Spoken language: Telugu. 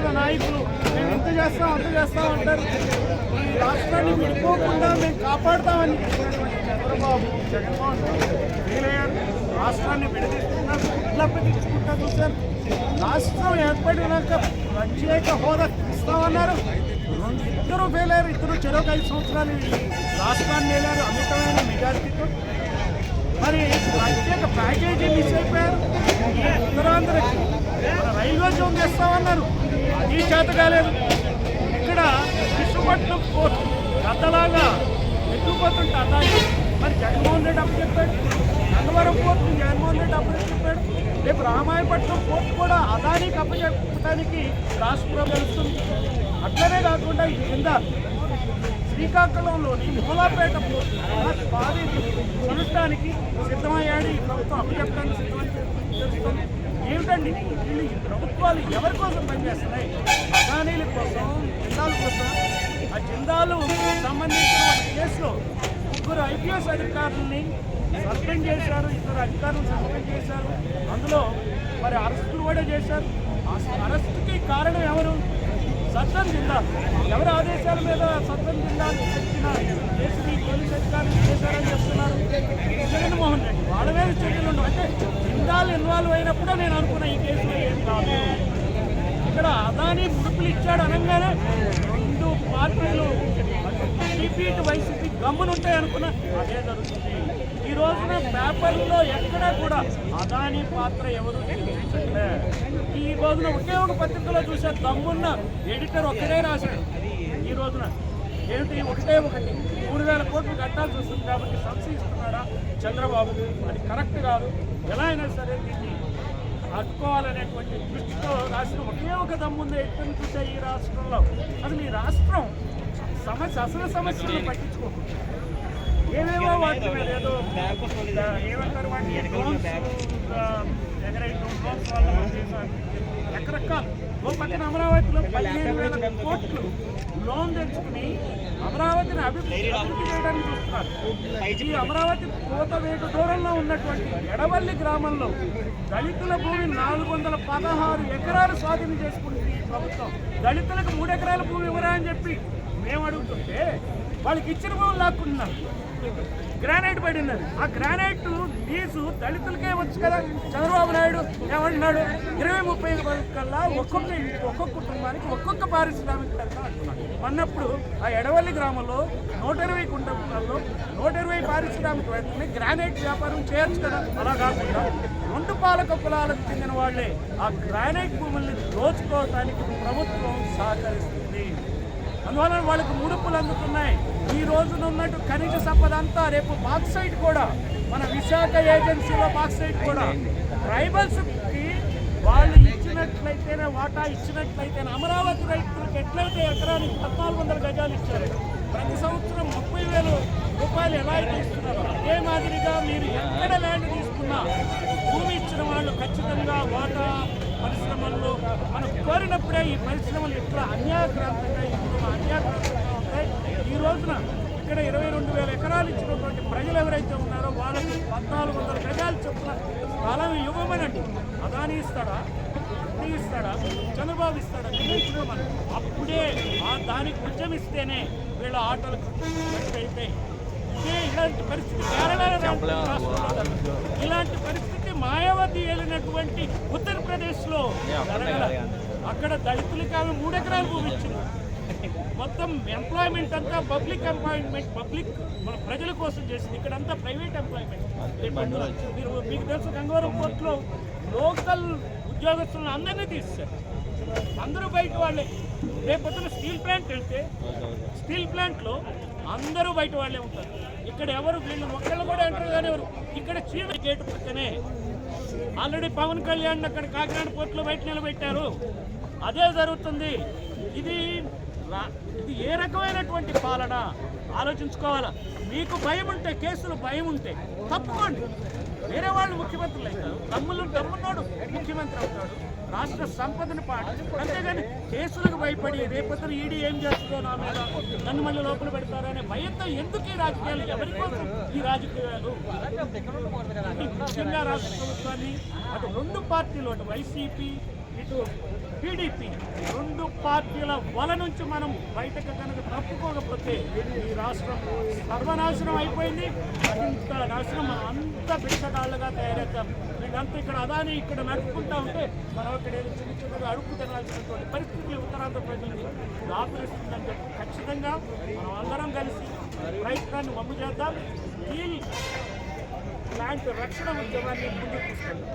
కదా నాయకులు. మేము ఇంత చేస్తాం అంత చేస్తాం అంటారు. ఈ రాష్ట్రాన్ని విడిపోకుండా మేము కాపాడతామని. చంద్రబాబు జగన్మోహన్ రెడ్డి వీలయ్యారు రాష్ట్రాన్ని విడదీస్తున్నారు కుట్లప్ప తీసుకుంటా చూశారు. రాష్ట్రం ఏర్పడినాక ప్రత్యేక హోదా ఇస్తామన్నారు. ఇద్దరు ఫెయిల్ అయ్యారు ఇద్దరు చెరొక ఐదు సంవత్సరాలు రాష్ట్రాన్ని వెళ్ళారు అమితమైన మెజార్టీతో. మరి ప్రత్యేక ప్యాకేజీ మిస్ అయిపోయారు. ఉత్తరాంధ్రకి రైల్వే జోన్ చేస్తామన్నారు ఈ చేత కాలేదు. ఇక్కడ విశాఖపట్నం పోర్టు గతలాగా ఎత్తుకుపోతుంటే అదాని మరి జగన్మోహన్ రెడ్డి అప్పు చెప్పాడు. గంగవరం కోర్టు జగన్మోహన్ రెడ్డి అప్పు చెప్పాడు. రేపు రామాయపట్నం కోర్టు కూడా అదానికి అప్పచెప్పడానికి రాష్ట్ర ప్రభుత్వం అట్లనే కాకుండా ఈ కింద శ్రీకాకుళంలోని మూలాపేట పోర్టు బావి కొనడానికి సిద్ధమయ్యాడు. ఈ ప్రభుత్వం అప్పచెప్పడానికి సిద్ధమని తెలుస్తుంది. చూడండి. వీళ్ళు ఈ ప్రభుత్వాలు ఎవరి కోసం పనిచేస్తున్నాయి? అదానీల కోసం జిందాల కోసం. ఆ జిందాలు సంబంధించిన ఒక కేసులో ముగ్గురు ఐపీఎస్ అధికారులని సస్పెండ్ చేశారు ఇద్దరు అధికారులు సస్పెండ్ చేశారు. అందులో మరి అరెస్టులు కూడా చేశారు. ఆ అరెస్టుకి కారణం ఎవరు? సత్వం జిల్లా ఎవరి ఆదేశాల మీద సత్వం జిల్లా చెప్పిన కేసుని పోలీస్ అధికారులు చేశారని చెప్తున్నారు? జగన్మోహన్ రెడ్డి. వాళ్ళ మీద చర్యలు ఉండవు అంటే వాళ్ళు ఇన్వాల్వ్ అయినప్పుడు నేను అనుకున్నా ఈ కేసులో ఏం కాదు. ఇక్కడ అదాని ముడుపులు ఇచ్చాడు అనగానే రెండు పార్టీలు టీపీ వైసీపీ గమ్మునుంటాయి అనుకున్నా అదే జరుగుతుంది. ఈ రోజున పేపర్లో ఎక్కడా కూడా అదాని పాత్ర ఎవరు చూపించట్లే. ఈ రోజున ఒకే ఒక పత్రికలో చూసే దమ్మున్న ఎడిటర్ ఒక్కడే రాశాడు. ఈ రోజున ఏమిటి? ఒకటే ఒకటి. మూడు వేల కోట్లు కట్టాల్సి వస్తుంది కాబట్టి సంశయిస్తున్నాడా చంద్రబాబు? అది కరెక్ట్ కాదు. ఎలా అయినా సరే దీన్ని అడ్డుకోవాలనేటువంటి దృష్టితో రాష్ట్రం ఒకే ఒక దమ్ముంది ఎత్తుని చూసే ఈ రాష్ట్రంలో? అసలు ఈ రాష్ట్రం. సమస్య అసలు సమస్యలను పట్టించుకోకుండా ఏమేమి వాటి ఏదో ఏమంటారు వాటిని డ్రోన్స్ డ్రోన్స్ వల్ల ఓ పక్కన అమరావతిలో పదిహేను వేల కోట్లు లోన్ తెచ్చుకుని అమరావతిని అభివృద్ధి చేయడానికి చూస్తున్నారు ఈ అమరావతి కోత వేటు దూరంలో ఉన్నటువంటి ఎడవల్లి గ్రామంలో దళితుల భూమి నాలుగు వందల పదహారు ఎకరాలు స్వాధీనం చేసుకుంటుంది ఈ ప్రభుత్వం దళితులకు మూడు ఎకరాల భూమి ఇవ్వరా అని చెప్పి మేము అడుగుతుంటే వాళ్ళకి ఇచ్చిన భూమి లాక్కున్నారు గ్రానైట్ పడినది ఆ గ్రానైట్ లీజు దళితులకే వచ్చు కదా. చంద్రబాబు నాయుడు ఏమంటున్నాడు? ఇరవై ముప్పై కల్లా ఒక్కొక్క ఒక్కొక్క కుటుంబానికి ఒక్కొక్క పారిశ్రామికవేత్త అంటున్నాడు. అన్నప్పుడు ఆ ఎడవల్లి గ్రామంలో నూట ఇరవై కుటుంబాల్లో నూట ఇరవై పారిశ్రామికవేత్తని గ్రానైట్ వ్యాపారం చేయొచ్చు కదా. అలా కాకుండా రెండు పాలక కులాలకు చెందిన వాళ్ళే ఆ గ్రానైట్ భూముల్ని దోచుకోవటానికి ప్రభుత్వం సహకరిస్తుంది. అందువలన వాళ్ళకి ముడుపులు అందుతున్నాయి. ఈ రోజున ఉన్నట్టు ఖనిజ సంపద అంతా రేపు బాక్సైట్ కూడా మన విశాఖ ఏజెన్సీలో బాక్సైట్ కూడా. ట్రైబల్స్కి వాళ్ళు ఇచ్చినట్లయితేనే వాటా ఇచ్చినట్లయితేనే అమరావతి రైతులకు ఎట్లయితే ఎకరానికి పద్నాలుగు వందల గజాలు ఇచ్చారు ప్రతి సంవత్సరం ముప్పై వేలు రూపాయలు ఎలా అయితే ఇస్తున్నారు అదే మాదిరిగా మీరు ఎక్కడ ల్యాండ్ తీసుకున్నా భూమి ఇచ్చిన వాళ్ళు ఖచ్చితంగా వాటా పరిశ్రమల్లో మనం కోరినప్పుడే ఈ పరిశ్రమలు ఎట్లా అన్యాక్రాంతంగా రోజున ఇక్కడ ఇరవై రెండు వేల ఎకరాలు ఇచ్చినటువంటి ప్రజలు ఎవరైతే ఉన్నారో వాళ్ళకి పద్నాలుగు వందల గజాలు చొప్పున స్థలం ఇవ్వమనండి. అదాని ఇస్తాడా? ఇస్తాడా? చంద్రబాబు ఇస్తాడా? నిర్ణయించుకోమని అప్పుడే ఆ దానికి ఉద్యమిస్తేనే వీళ్ళ ఆటలు అయిపోయి ఇదే ఇలాంటి పరిస్థితి. ఇలాంటి పరిస్థితి మాయావతి వెళ్ళినటువంటి ఉత్తరప్రదేశ్లో అక్కడ దళితులకి ఆమె మూడు ఎకరాలు భూమి ఇచ్చింది. మొత్తం ఎంప్లాయ్మెంట్ అంతా పబ్లిక్ ఎంప్లాయ్మెంట్ పబ్లిక్ మన ప్రజల కోసం చేసింది. ఇక్కడంతా ప్రైవేట్ ఎంప్లాయ్మెంట్ మీరు మీకు తెలుసు గంగవరం పోర్టులో లోకల్ ఉద్యోగస్తులను అందరినీ తీస్తారు అందరూ బయట వాళ్ళే. రేపొద్దున స్టీల్ ప్లాంట్ వెళ్తే స్టీల్ ప్లాంట్లో అందరూ బయట వాళ్ళే ఉంటారు. ఇక్కడ ఎవరు వీళ్ళు ఒక్కళ్ళు కూడా ఎంటర్ కానీ ఎవరు ఇక్కడ చీడ గేటు పక్కనే ఆల్రెడీ పవన్ కళ్యాణ్ అక్కడ కాకినాడ పోర్టులో బయట నిలబెట్టారు. అదే జరుగుతుంది. ఇది ఇది ఏ రకమైనటువంటి పాలన? ఆలోచించుకోవాలా? మీకు భయం ఉంటే కేసులు భయం ఉంటే తప్పుకోండి. వేరే వాళ్ళు ముఖ్యమంత్రులు అవుతారు. తమ్ముళ్ళు తమ్మున్నాడు ముఖ్యమంత్రి అవుతాడు. రాష్ట్ర సంపదను పాడు. అంతేగాని కేసులకు భయపడి రేపొద్దున ఈడీ ఏం చేస్తుందో నా మీద నన్ను మళ్ళీ లోపల పెడతారనే భయంతో ఎందుకు ఈ రాజకీయాలు? ఎవరి కోసం ఈ రాజకీయాలు? ముఖ్యంగా రాష్ట్ర ప్రభుత్వాన్ని అటు రెండు పార్టీలు అటు వైసీపీ ఇటు టీడీపీ రెండు పార్టీల వల నుంచి మనం బయటకు కనుక తప్పుకోకపోతే ఈ రాష్ట్రం సర్వనాశనం అయిపోయింది. ఇంత నాశనం మనం అంత బిచ్చగాళ్ళగా తయారవుతాం. వీళ్ళంతా ఇక్కడ అదాని ఇక్కడ నడుపుకుంటా ఉంటే మనం ఇక్కడ ఏదో చిన్న చిన్నగా అడుగు తినాల్సినటువంటి పరిస్థితి ఉత్తరాంధ్ర ప్రజలని దాపురిస్తుందని చెప్పి ఖచ్చితంగా మనం అందరం కలిసి ప్రయత్నాన్ని మమ్ము చేద్దాం. ఈ ప్లాంట్ రక్షణ ఉద్యమాన్ని ముందుకు తీసుకెళ్దాం.